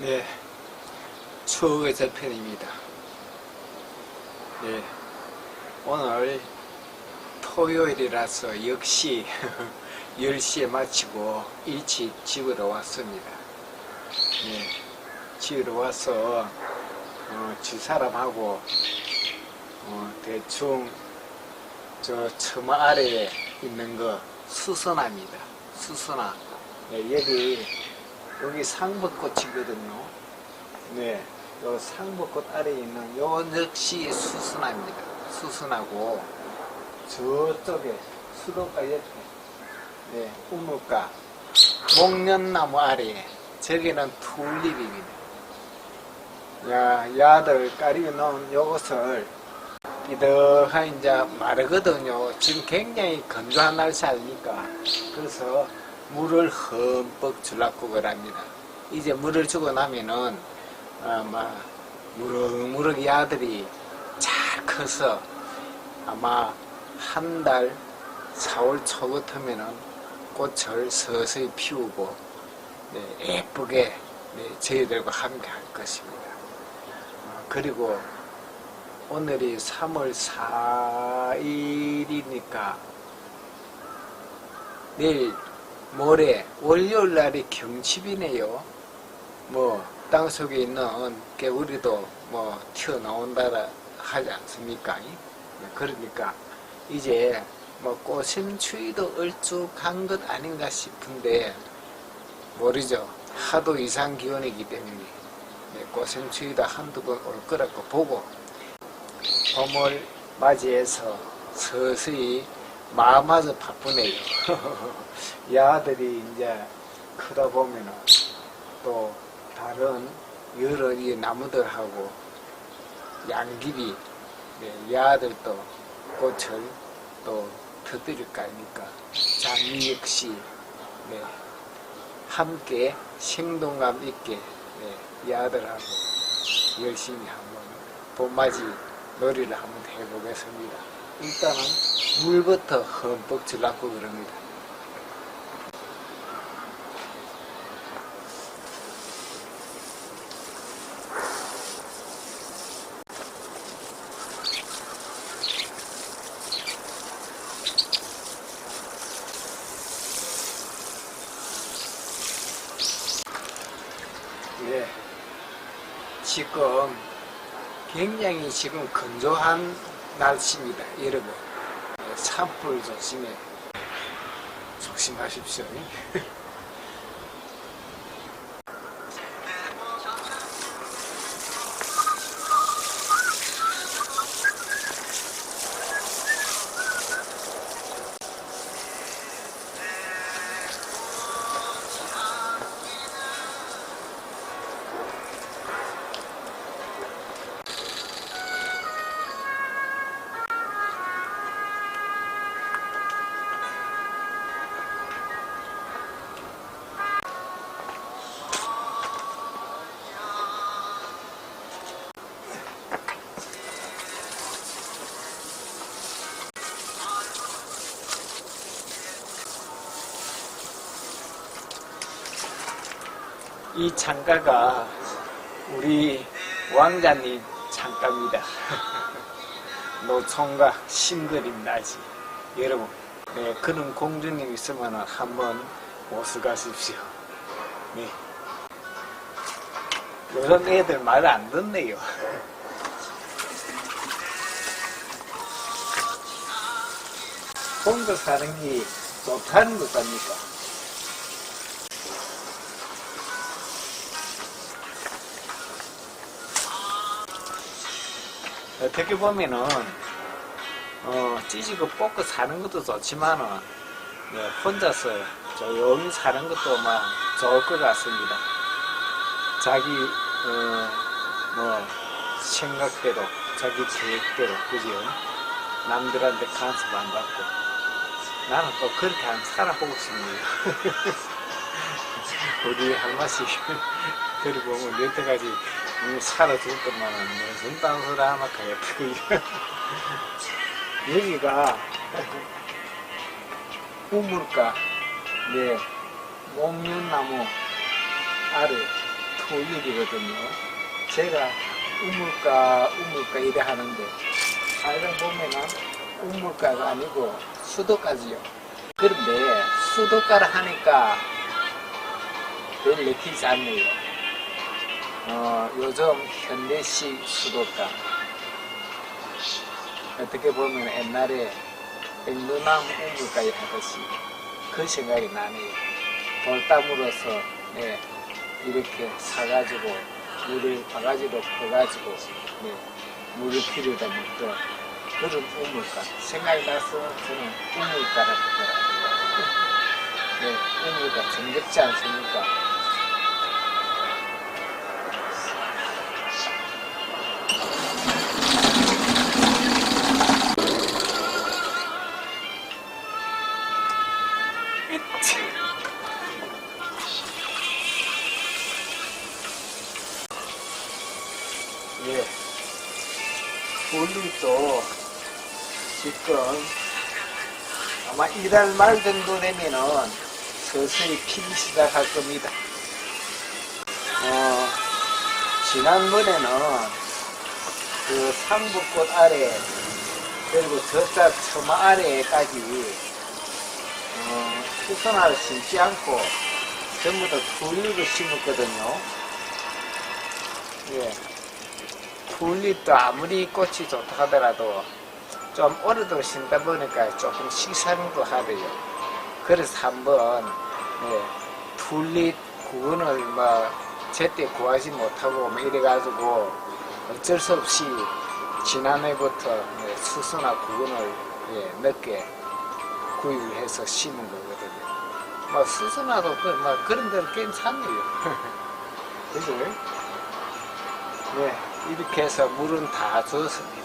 네, 추억의 저편입니다. 네, 오늘 토요일이라서 역시 10시에 마치고 일찍 집으로 왔습니다. 네, 집으로 와서 어, 집사람하고 어, 대충 저 처마 아래에 있는 거 수선화입니다. 수선화. 네, 여기 여기 상벚꽃이거든요. 네, 요 상벚꽃 아래에 있는 요 역시 수선화입니다. 수선하고 저쪽에 수도가 옆에 네, 우물가 목련나무 아래에 저기는 튤립입니다. 야, 야들 까리고 놓은 요것을 이덕한 이제 마르거든요. 지금 굉장히 건조한 날씨 아닙니까? 그래서 물을 흠뻑 줄라고 그럽니다. 이제 물을 주고 나면은 아마 무럭무럭 야들이 잘 커서 아마 한 달 4월 초부터면은 꽃을 서서히 피우고 네, 예쁘게 네, 저희들과 함께 할 것입니다. 어, 그리고 오늘이 3월 4일이니까 내일 모레 월요일 날이 경칩이네요. 뭐 땅속에 있는 개구리도 뭐 튀어나온다 하지 않습니까? 네, 그러니까 이제 뭐 꽃샘추위도 얼쭉한 것 아닌가 싶은데 모르죠. 하도 이상 기온이기 때문에 네, 꽃샘추위도 한두 번 올 거라고 보고 봄을 맞이해서 서서히 마음마저 바쁘네요. 야들이 이제 크다 보면은 또 다른 여러 이 나무들하고 양귀비 네, 야들도 꽃을 또 터뜨릴 거 아닙니까? 장미 역시 네, 함께 생동감 있게 네, 야들하고 열심히 한번 봄맞이 놀이를 한번 해보겠습니다. 일단은 물부터 흠뻑 줄라고 그럽니다. 예. 지금 굉장히 지금 건조한 날씨입니다, 여러분. 예, 산불 조심해. 조심하십시오. 이 창가가 우리 왕자님 창가입니다. 노총각 신그림 나지. 여러분, 네, 그런 공주님 있으면 한번 모수 가십시오. 네. 요즘 애들 말 안 듣네요. 혼자 사는 게 좋다는 것 아닙니까? 어떻게 보면은 어, 찌지고 뽑고 사는 것도 좋지만은 네, 혼자서 조용히 사는 것도 막 좋을 것 같습니다. 자기 어, 뭐 생각대로 자기 계획대로 그죠? 남들한테 간섭 안 받고 나는 또 그렇게 한 살아보고 싶네요. 우리 할머니 들어보면 여태까지 음, 살아줬더만은 무슨 딴소리 하나 가야겠고 여기가 우물가 네 목련나무 아래 투일이거든요. 제가 우물가, 우물가 이래 하는데, 살다 보면은 우물가가 아니고 수도까지요. 그런데 수도가를 하니까 별 내키지 않네요. 어, 요즘 현대식 수도가. 어떻게 보면 옛날에 백두남 우물가에 하듯이 그 생각이 나네요. 돌담으로서 예, 이렇게 사가지고 물을 바가지로 퍼가지고 네, 물을 필요다 먹던 그런 우물가 생각이 나서 저는 우물가라고 하더라고요. 네, 우물가 정겹지 않습니까? 예. 볼일도 지금 아마 이달 말 정도 되면은 서서히 피기 시작할 겁니다. 어, 지난번에는 그 상북꽃 아래 그리고 저자 처마 아래까지 어, 수선화를 심지 않고 전부 다 튤립을 심었거든요. 예. 튤립도 아무리 꽃이 좋다 하더라도 좀 오래도록 심다 보니까 조금 식상도 하대요. 그래서 한번 예, 튤립 구근을 뭐 제때 구하지 못하고 뭐 이래가지고 어쩔 수 없이 지난해부터 예, 수선화 구근을 예, 늦게 구입을 해서 심은 거거든요. 뭐 수선화도 그, 뭐 그런 데는 괜찮네요. 그죠? 네, 이렇게 해서 물은 다 줬습니다.